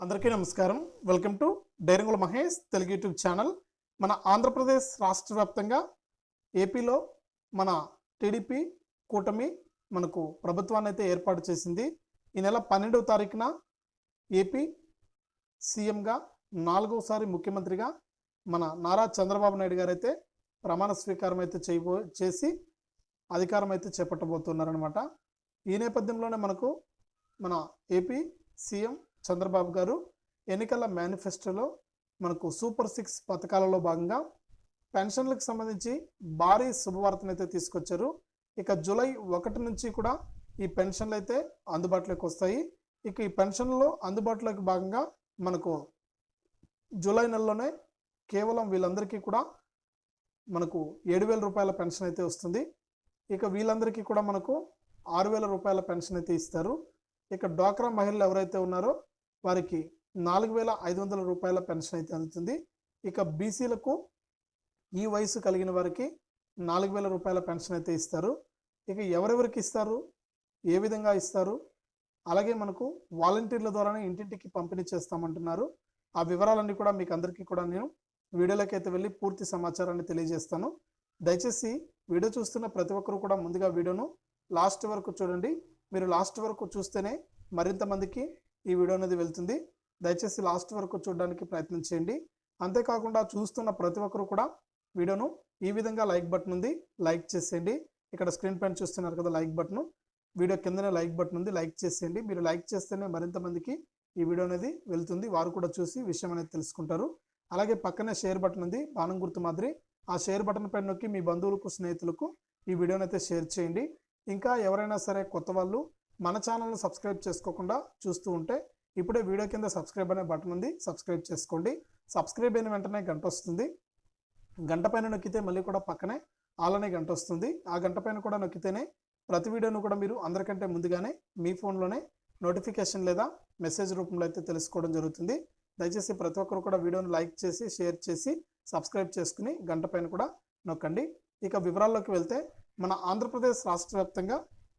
అందరికీ నమస్కారం. Welcome to డైరంగుల Mahesh Telugu YouTube channel. మన ఆంధ్రప్రదేశ్ రాష్ట్ర వ్యాప్తంగా ఏపీలో మన టీడీపీ కూటమి మనకు ప్రభుత్వాన్ని అయితే ఏర్పాటు చేసింది. ఈ నెల పన్నెండవ తారీఖున ఏపీ సీఎంగా నాలుగవసారి ముఖ్యమంత్రిగా మన నారా చంద్రబాబు నాయుడు గారు అయితే ప్రమాణ స్వీకారం అయితే చేయబో చేసి అధికారం అయితే చేపట్టబోతున్నారనమాట ఈ నేపథ్యంలోనే మనకు మన ఏపీ సీఎం చంద్రబాబు గారు ఎన్నికల మేనిఫెస్టోలో మనకు సూపర్ సిక్స్ పథకాలలో భాగంగా పెన్షన్లకు సంబంధించి భారీ శుభవార్తనైతే తీసుకొచ్చారు. ఇక జూలై ఒకటి నుంచి కూడా ఈ పెన్షన్లు అయితే అందుబాటులోకి వస్తాయి. ఇక ఈ పెన్షన్లో అందుబాటులోకి భాగంగా మనకు జూలై నెలలోనే కేవలం వీళ్ళందరికీ కూడా మనకు ఏడు వేల రూపాయల పెన్షన్ అయితే వస్తుంది. ఇక వీళ్ళందరికీ కూడా మనకు ఆరు వేల రూపాయల పెన్షన్ అయితే ఇస్తారు. ఇక డ్వాక్రా మహిళలు ఎవరైతే ఉన్నారో వారికి నాలుగు వేల ఐదు వందల రూపాయల పెన్షన్ అయితే అందుతుంది. ఇక బీసీలకు ఈ వయసు కలిగిన వారికి నాలుగు వేల రూపాయల పెన్షన్ అయితే ఇస్తారు. ఇక ఎవరెవరికి ఇస్తారు? ఏ విధంగా ఇస్తారు? అలాగే మనకు వాలంటీర్ల ద్వారానే ఇంటింటికి పంపిణీ చేస్తామంటున్నారు. ఆ వివరాలన్నీ కూడా మీకు అందరికీ కూడా నేను వీడియోలోకి అయితే వెళ్ళి పూర్తి సమాచారాన్ని తెలియజేస్తాను. దయచేసి వీడియో చూస్తున్న ప్రతి ఒక్కరు కూడా ముందుగా వీడియోను లాస్ట్ వరకు చూడండి. మీరు లాస్ట్ వరకు చూస్తేనే మరింత మందికి ఈ వీడియో అనేది వెళ్తుంది. దయచేసి లాస్ట్ వరకు చూడడానికి ప్రయత్నం చేయండి. అంతేకాకుండా చూస్తున్న ప్రతి ఒక్కరు కూడా వీడియోను ఈ విధంగా లైక్ బటన్ ఉంది లైక్ చేసేయండి. ఇక్కడ స్క్రీన్ పైన చూస్తున్నారు కదా లైక్ బటన్. వీడియో కిందనే లైక్ బటన్ ఉంది లైక్ చేసేయండి. మీరు లైక్ చేస్తేనే మరింత మందికి ఈ వీడియో అనేది వెళ్తుంది. వారు కూడా చూసి విషయం అనేది తెలుసుకుంటారు. అలాగే పక్కనే షేర్ బటన్ ఉంది బాణం గుర్తు మాదిరి. ఆ షేర్ బటన్ పైన నొక్కి మీ బంధువులకు స్నేహితులకు ఈ వీడియోనైతే షేర్ చేయండి. ఇంకా ఎవరైనా సరే కొత్త వాళ్ళు మన ఛానల్ను సబ్స్క్రైబ్ చేసుకోకుండా చూస్తూ ఉంటే ఇప్పుడే వీడియో కింద సబ్స్క్రైబ్ అనే బటన్ ఉంది సబ్స్క్రైబ్ చేసుకోండి. సబ్స్క్రైబ్ అయిన వెంటనే గంట వస్తుంది. గంట పైన నొక్కితే మళ్ళీ కూడా పక్కనే ఆలనే గంట వస్తుంది. ఆ గంట పైన కూడా నొక్కితేనే ప్రతి వీడియోను కూడా మీరు అందరికంటే ముందుగానే మీ ఫోన్లోనే నోటిఫికేషన్ లేదా మెసేజ్ రూపంలో అయితే తెలుసుకోవడం జరుగుతుంది. దయచేసి ప్రతి ఒక్కరు కూడా వీడియోను లైక్ చేసి షేర్ చేసి సబ్స్క్రైబ్ చేసుకుని గంట పైన కూడా నొక్కండి. ఇక వివరాల్లోకి వెళ్తే మన ఆంధ్రప్రదేశ్ రాష్ట్ర వ్యాప్తంగా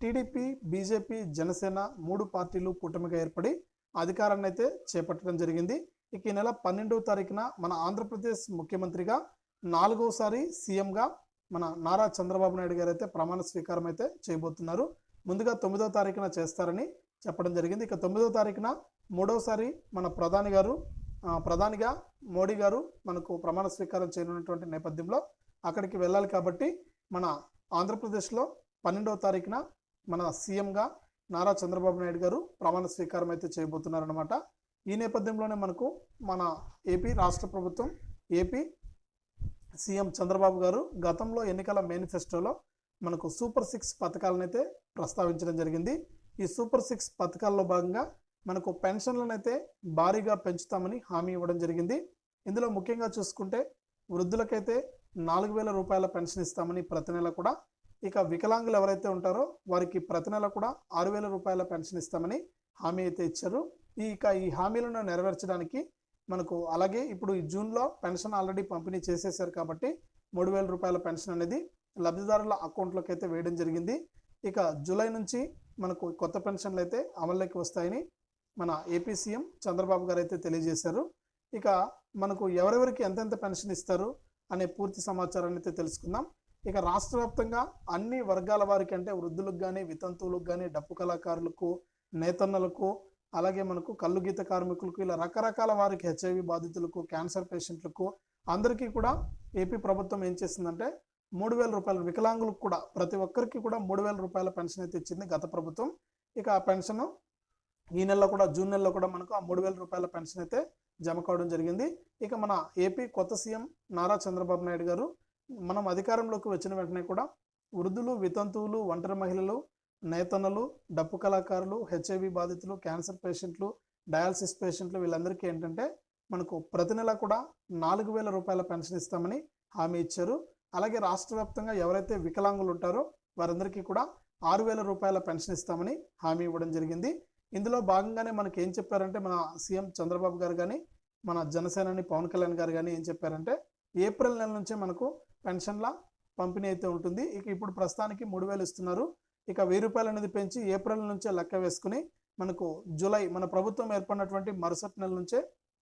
టీడీపీ బీజేపీ జనసేన మూడు పార్టీలు కూటమిగా ఏర్పడి అధికారాన్ని అయితే చేపట్టడం జరిగింది. ఇక ఈ నెల పన్నెండవ తారీఖున మన ఆంధ్రప్రదేశ్ ముఖ్యమంత్రిగా నాలుగోసారి సీఎంగా మన నారా చంద్రబాబు నాయుడు గారు అయితే ప్రమాణ స్వీకారం అయితే చేయబోతున్నారు. ముందుగా తొమ్మిదో తారీఖున చేస్తారని చెప్పడం జరిగింది. ఇక తొమ్మిదో తారీఖున మూడవసారి మన ప్రధాని గారు ప్రధానిగా మోడీ గారు మనకు ప్రమాణ స్వీకారం చేయనున్నటువంటి నేపథ్యంలో అక్కడికి వెళ్ళాలి కాబట్టి మన ఆంధ్రప్రదేశ్లో పన్నెండవ తారీఖున మన సీఎంగా నారా చంద్రబాబు నాయుడు గారు ప్రమాణ స్వీకారం అయితే చేయబోతున్నారనమాట ఈ నేపథ్యంలోనే మనకు మన ఏపీ రాష్ట్ర ప్రభుత్వం ఏపీ సీఎం చంద్రబాబు గారు గతంలో ఎన్నికల మేనిఫెస్టోలో మనకు సూపర్ సిక్స్ పథకాలను అయితే ప్రస్తావించడం జరిగింది. ఈ సూపర్ సిక్స్ పథకాల్లో భాగంగా మనకు పెన్షన్లను అయితే భారీగా పెంచుతామని హామీ ఇవ్వడం జరిగింది. ఇందులో ముఖ్యంగా చూసుకుంటే వృద్ధులకైతే నాలుగు వేల రూపాయల పెన్షన్ ఇస్తామని ప్రతి నెల కూడా ఇక వికలాంగులు ఎవరైతే ఉంటారో వారికి ప్రతి నెల కూడా ఆరు వేల రూపాయల పెన్షన్ ఇస్తామని హామీ అయితే ఇచ్చారు. ఈ ఇక ఈ హామీలను నెరవేర్చడానికి మనకు అలాగే ఇప్పుడు ఈ జూన్లో పెన్షన్ ఆల్రెడీ పంపిణీ చేసేసారు కాబట్టి మూడు వేల రూపాయల పెన్షన్ అనేది లబ్ధిదారుల అకౌంట్లోకి అయితే వేయడం జరిగింది. ఇక జూలై నుంచి మనకు కొత్త పెన్షన్లు అయితే అమల్లోకి వస్తాయని మన ఏపీ సీఎం చంద్రబాబు గారు అయితే తెలియజేశారు. ఇక మనకు ఎవరెవరికి ఎంతెంత పెన్షన్ ఇస్తారు అనే పూర్తి సమాచారాన్ని అయితే తెలుసుకుందాం. ఇక రాష్ట్ర వ్యాప్తంగా అన్ని వర్గాల వారికి అంటే వృద్ధులకు కానీ వితంతువులకు కానీ డప్పు కళాకారులకు నేతన్నలకు అలాగే మనకు కళ్ళు గీత కార్మికులకు ఇలా రకరకాల వారికి హెచ్ఐవి బాధితులకు క్యాన్సర్ పేషెంట్లకు అందరికీ కూడా ఏపీ ప్రభుత్వం ఏం చేసిందంటే మూడు వేల రూపాయల వికలాంగులకు కూడా ప్రతి ఒక్కరికి కూడా మూడు వేల రూపాయల పెన్షన్ అయితే ఇచ్చింది గత ప్రభుత్వం. ఇక ఆ పెన్షన్ ఈ నెలలో కూడా జూన్ నెలలో కూడా మనకు ఆ మూడు వేల రూపాయల పెన్షన్ అయితే జమ కావడం జరిగింది. ఇక మన ఏపీ కొత్త సీఎం నారా చంద్రబాబు నాయుడు గారు మనం అధికారంలోకి వచ్చిన వెంటనే కూడా వృద్ధులు వితంతువులు ఒంటరి మహిళలు నేతన్నలు డప్పు కళాకారులు హెచ్ఐవి బాధితులు క్యాన్సర్ పేషెంట్లు డయాలసిస్ పేషెంట్లు వీళ్ళందరికీ ఏంటంటే మనకు ప్రతి నెల కూడా నాలుగు వేల రూపాయల పెన్షన్ ఇస్తామని హామీ ఇచ్చారు. అలాగే రాష్ట్ర వ్యాప్తంగా ఎవరైతే వికలాంగులు ఉంటారో వారందరికీ కూడా ఆరు వేల రూపాయల పెన్షన్ ఇస్తామని హామీ ఇవ్వడం జరిగింది. ఇందులో భాగంగానే మనకి ఏం చెప్పారంటే మన సీఎం చంద్రబాబు గారు కానీ మన జనసేనాని పవన్ కళ్యాణ్ గారు కానీ ఏం చెప్పారంటే ఏప్రిల్ నెల నుంచే మనకు పెన్షన్ల పంపిణీ అయితే ఉంటుంది. ఇక ఇప్పుడు ప్రస్తుతానికి మూడు వేలు ఇస్తున్నారు. ఇక వెయ్యి రూపాయలు అనేది పెంచి ఏప్రిల్ నుంచే లెక్క వేసుకుని మనకు జూలై మన ప్రభుత్వం ఏర్పడినటువంటి మరుసటి నెల నుంచే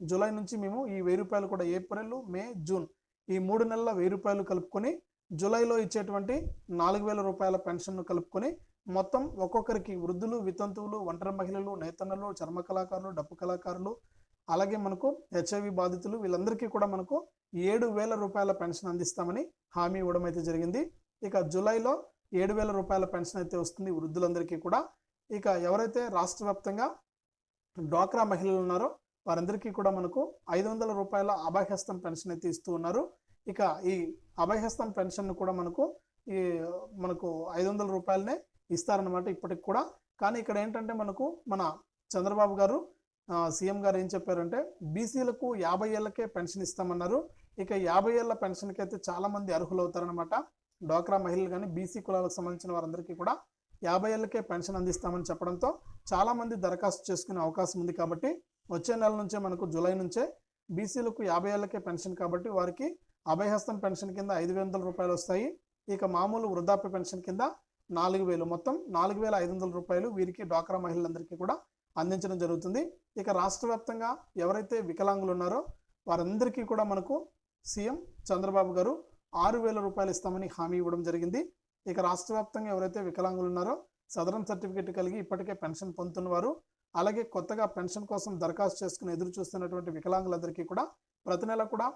జూలై నుంచి మేము ఈ వెయ్యి రూపాయలు కూడా ఏప్రిల్ మే జూన్ ఈ మూడు నెలల వెయ్యి రూపాయలు కలుపుకొని జూలైలో ఇచ్చేటువంటి నాలుగు వేల రూపాయల పెన్షన్ను కలుపుకొని మొత్తం ఒక్కొక్కరికి వృద్ధులు వితంతువులు ఒంటరి మహిళలు నేతన్నలు చర్మ కళాకారులు డప్పు కళాకారులు అలాగే మనకు హెచ్ఐవి బాధితులు వీళ్ళందరికీ కూడా మనకు ఏడు వేల రూపాయల పెన్షన్ అందిస్తామని హామీ ఇవ్వడం అయితే జరిగింది. ఇక జూలైలో ఏడు వేల రూపాయల పెన్షన్ అయితే వస్తుంది వృద్ధులందరికీ కూడా. ఇక ఎవరైతే రాష్ట్ర వ్యాప్తంగా డ్వాక్రా మహిళలు ఉన్నారో వారందరికీ కూడా మనకు ఐదు వందల రూపాయల అభయహస్తం పెన్షన్ అయితే ఇస్తూ ఉన్నారు. ఇక ఈ అభయహస్తం పెన్షన్ కూడా మనకు ఈ మనకు ఐదు వందల రూపాయలనే ఇస్తారనమాట ఇప్పటికి కూడా. కానీ ఇక్కడ ఏంటంటే మనకు మన చంద్రబాబు గారు సీఎం గారు ఏం చెప్పారంటే బీసీలకు యాభై ఏళ్ళకే పెన్షన్ ఇస్తామన్నారు. ఇక యాభై ఏళ్ళ పెన్షన్కి అయితే చాలామంది అర్హులు అవుతారనమాట డ్వాక్రా మహిళలు కానీ బీసీ కులాలకు సంబంధించిన వారందరికీ కూడా యాభై ఏళ్ళకే పెన్షన్ అందిస్తామని చెప్పడంతో చాలామంది దరఖాస్తు చేసుకునే అవకాశం ఉంది కాబట్టి వచ్చే నెల నుంచే మనకు జూలై నుంచే బీసీలకు యాభై ఏళ్ళకే పెన్షన్ కాబట్టి వారికి అభయహస్తం పెన్షన్ కింద ఐదు వందల రూపాయలు వస్తాయి. ఇక మామూలు వృద్ధాప్య పెన్షన్ కింద నాలుగు వేలు మొత్తం నాలుగు వేల ఐదు వందల రూపాయలు వీరికి డ్వాక్రా మహిళలందరికీ కూడా అందించడం జరుగుతుంది. ఇక రాష్ట్ర వ్యాప్తంగా ఎవరైతే వికలాంగులు ఉన్నారో వారందరికీ కూడా మనకు సీఎం చంద్రబాబు గారు ఆరు వేల రూపాయలు ఇస్తామని హామీ ఇవ్వడం జరిగింది. ఇక రాష్ట్ర వ్యాప్తంగా ఎవరైతే వికలాంగులు ఉన్నారో సదరం సర్టిఫికేట్ కలిగి ఇప్పటికే పెన్షన్ పొందుతున్న వారు అలాగే కొత్తగా పెన్షన్ కోసం దరఖాస్తు చేసుకుని ఎదురు చూస్తున్నటువంటి వికలాంగులందరికీ కూడా ప్రతి నెల కూడా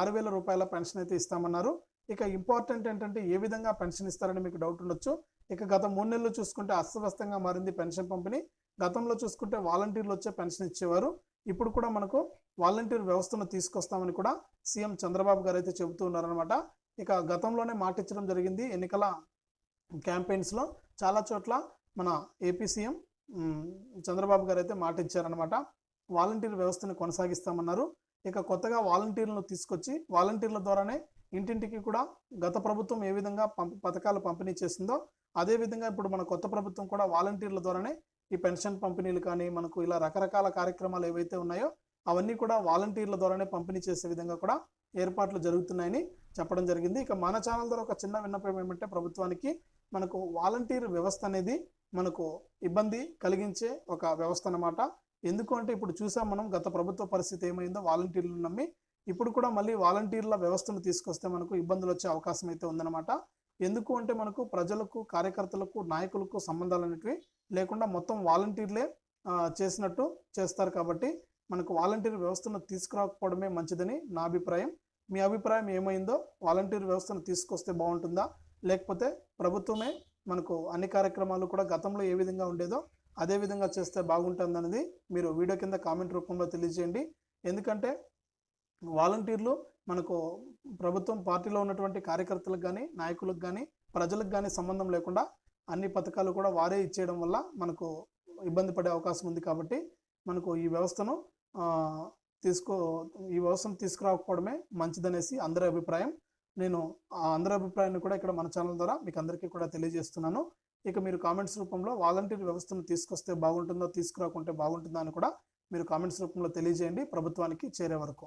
ఆరు వేల రూపాయల పెన్షన్ అయితే ఇస్తామన్నారు. ఇక ఇంపార్టెంట్ ఏంటంటే ఏ విధంగా పెన్షన్ ఇస్తారని మీకు డౌట్ ఉండొచ్చు. ఇక గత మూడు నెలలు చూసుకుంటే అస్తవ్యస్తంగా మారింది పెన్షన్ పంపిణీ. గతంలో చూసుకుంటే వాలంటీర్లు వచ్చే పెన్షన్ ఇచ్చేవారు. ఇప్పుడు కూడా మనకు వాలంటీర్ వ్యవస్థను తీసుకొస్తామని కూడా సీఎం చంద్రబాబు గారు అయితే చెబుతూ ఉన్నారనమాట ఇక గతంలోనే మాటిచ్చడం జరిగింది. ఎన్నికల క్యాంపెయిన్స్లో చాలా చోట్ల మన ఏపీ సీఎం చంద్రబాబు గారు అయితే మాట ఇచ్చారనమాట వాలంటీర్ వ్యవస్థను కొనసాగిస్తామన్నారు. ఇక కొత్తగా వాలంటీర్లను తీసుకొచ్చి వాలంటీర్ల ద్వారానే ఇంటింటికి కూడా గత ప్రభుత్వం ఏ విధంగా పంప పథకాలు పంపిణీ చేసిందో అదే విధంగా ఇప్పుడు మన కొత్త ప్రభుత్వం కూడా వాలంటీర్ల ద్వారానే ఈ పెన్షన్ పంపిణీలు కానీ మనకు ఇలా రకరకాల కార్యక్రమాలు ఏవైతే ఉన్నాయో అవన్నీ కూడా వాలంటీర్ల ద్వారానే పంపిణీ చేసే విధంగా కూడా ఏర్పాట్లు జరుగుతున్నాయని చెప్పడం జరిగింది. ఇక మన ఛానల్ ద్వారా ఒక చిన్న విన్నపం ఏమంటే ప్రభుత్వానికి మనకు వాలంటీర్ వ్యవస్థ అనేది మనకు ఇబ్బంది కలిగించే ఒక వ్యవస్థ అనమాట ఎందుకు అంటే ఇప్పుడు చూసాం మనం గత ప్రభుత్వ పరిస్థితి ఏమైందో వాలంటీర్లు నమ్మి ఇప్పుడు కూడా మళ్ళీ వాలంటీర్ల వ్యవస్థను తీసుకొస్తే మనకు ఇబ్బందులు వచ్చే అవకాశం అయితే ఉందన్నమాట. ఎందుకు అంటే మనకు ప్రజలకు కార్యకర్తలకు నాయకులకు సంబంధాలు అనేటివి లేకుండా మొత్తం వాలంటీర్లే చేసినట్టు చేస్తారు కాబట్టి మనకు వాలంటీర్ వ్యవస్థను తీసుకురాకపోవడమే మంచిదని నా అభిప్రాయం. మీ అభిప్రాయం ఏమైందో వాలంటీర్ వ్యవస్థను తీసుకొస్తే బాగుంటుందా? లేకపోతే ప్రభుత్వమే మనకు అన్ని కార్యక్రమాలు కూడా గతంలో ఏ విధంగా ఉండేదో అదే విధంగా చేస్తే బాగుంటుందనేది మీరు వీడియో కింద కామెంట్ రూపంలో తెలియజేయండి. ఎందుకంటే వాలంటీర్లు మనకు ప్రభుత్వం పార్టీలో ఉన్నటువంటి కార్యకర్తలకు కానీ నాయకులకు కానీ ప్రజలకు కానీ సంబంధం లేకుండా అన్ని పథకాలు కూడా వారే ఇచ్చేయడం వల్ల మనకు ఇబ్బంది పడే అవకాశం ఉంది కాబట్టి మనకు ఈ వ్యవస్థను తీసుకో ఈ వ్యవస్థను తీసుకురాకపోవడమే మంచిదనేసి అందరి అభిప్రాయం. నేను ఆ అందరి అభిప్రాయాన్ని కూడా ఇక్కడ మన ఛానల్ ద్వారా మీకు అందరికీ కూడా తెలియజేస్తున్నాను. ఇక మీరు కామెంట్స్ రూపంలో వాలంటీర్ వ్యవస్థను తీసుకొస్తే బాగుంటుందో తీసుకురాకుంటే బాగుంటుందో అని కూడా మీరు కామెంట్స్ రూపంలో తెలియజేయండి. ప్రభుత్వానికి చేరే వరకు.